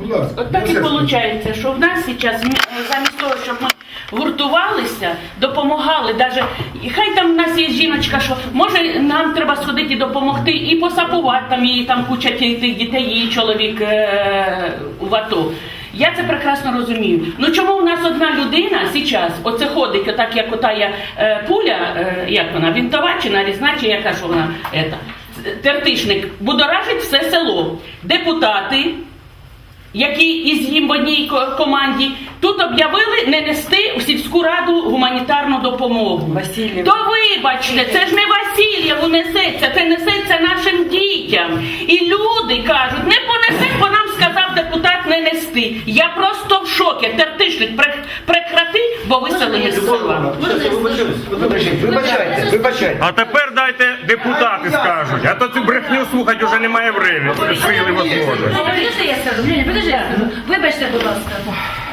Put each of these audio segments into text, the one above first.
Будь ласка. От так і виходить, що в нас зараз замість того, щоб ми гуртувалися, допомагали, даже, і хай там в нас є жіночка, що може нам треба сходити і допомогти, і посапувати там її там куча тих дітей, її чоловік е- в АТО. Я це прекрасно розумію. Ну чому в нас одна людина зараз оце ходить, отак як ота е, пуля, е, як вона, вінтова чи нарізна, чи яка що вона, ета, тертишник, будоражить все село. Депутати, які із їм в одній ко- команді тут об'явили не нести в сільську раду гуманітарну допомогу. Васильєв. То вибачте, це ж не Васильєву несеться, це несеться нашим дітям. І люди кажуть, Я просто в шокі. Тертишник пре- прекрати, бо виселені з села. Вибачайте, вибачайте. А тепер дайте депутати скажуть, а то цю брехню слухати вже немає времени, сили можливості. Подожди, я скажу. Ні, ні, подожди, я скажу. Вибачте, будь ласка.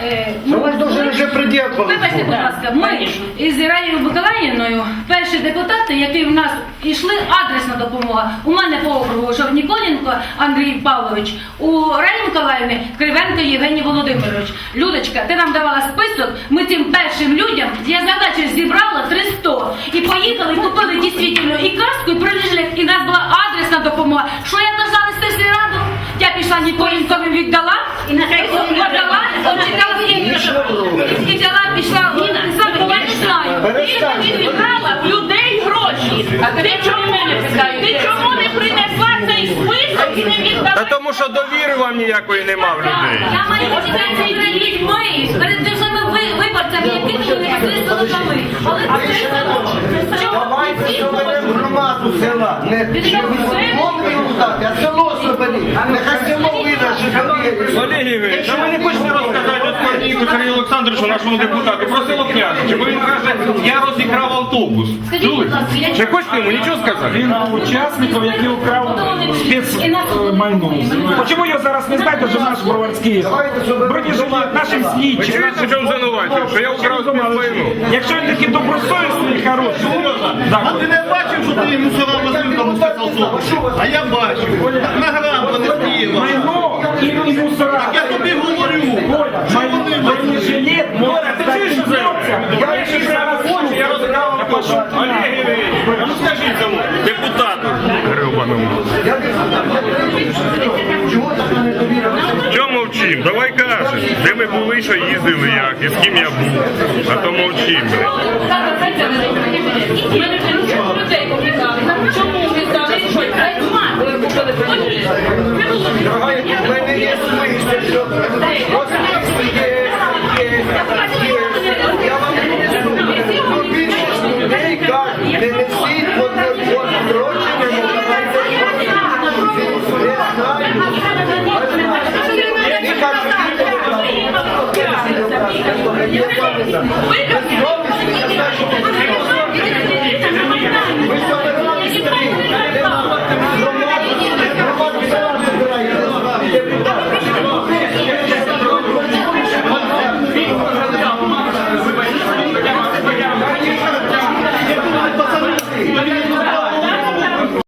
Е, Ну, ви дуже вже придякували. Вибачте, будь ласка, ми Конечно. із Ірайою Миколаївною перші депутати, які в нас йшли адресна допомога. У мене по округу Жовніконенко Андрій Павлович, у Раї Миколаївни Кривенко Євгеній Володимирович. Людочка, ти нам давала список, ми цим першим людям, я задача зібрала 300 і поїхали, купили дійсно і каску, і бронежилет, і в нас була адресна допомога. Що я должна нести в сільраду? Я пішла Ніколінкові віддала, і от чекала і взяла, пішла, я не знаю. Ти відбирала в людей гроші. А ти чому не Ти чому не принесла цей список і не Та віддала? тому що довіри вам ніякої нема в людей. Я маю мотивацію перед людьми, перед державними ви- виборцями, яких вони непосередньо дали. Але це Давайте соберемо громаду села. Не депутати, а село соберіть. Ігорович, а ви не хочете розказати от Корніку Сергію Олександровичу, нашому депутату, про село Княжичі, бо він каже, я розікрав автобус. Скажіть, будь ласка, я Не хочете йому нічого сказати? Він учасників, які украв спецмайно. Чому його зараз не знаєте, що наш броварський бронежилет нашим Ви слідчим. чуєте, в чому? Що я украв спецвойну? Якщо він такий добросовісний і хороший, так, Ти не бачив, що ти мусора возив там у спецавтобусі? А я бачив граму не стоїло. майно і, і мусора. Я тобі говорю. Майно, бронежилет, можна Ти чуєш, що це? Я ще зараз хочу, Я розікрав автобус. Олег Ігорович, а ну скажіть цьому депутату грибаному. В чому? Давай кажеш, де ми були, що їздили, як, і з ким я був. А то мовчим. Чому ви здали? Що це? Ви купили? У мене є Ви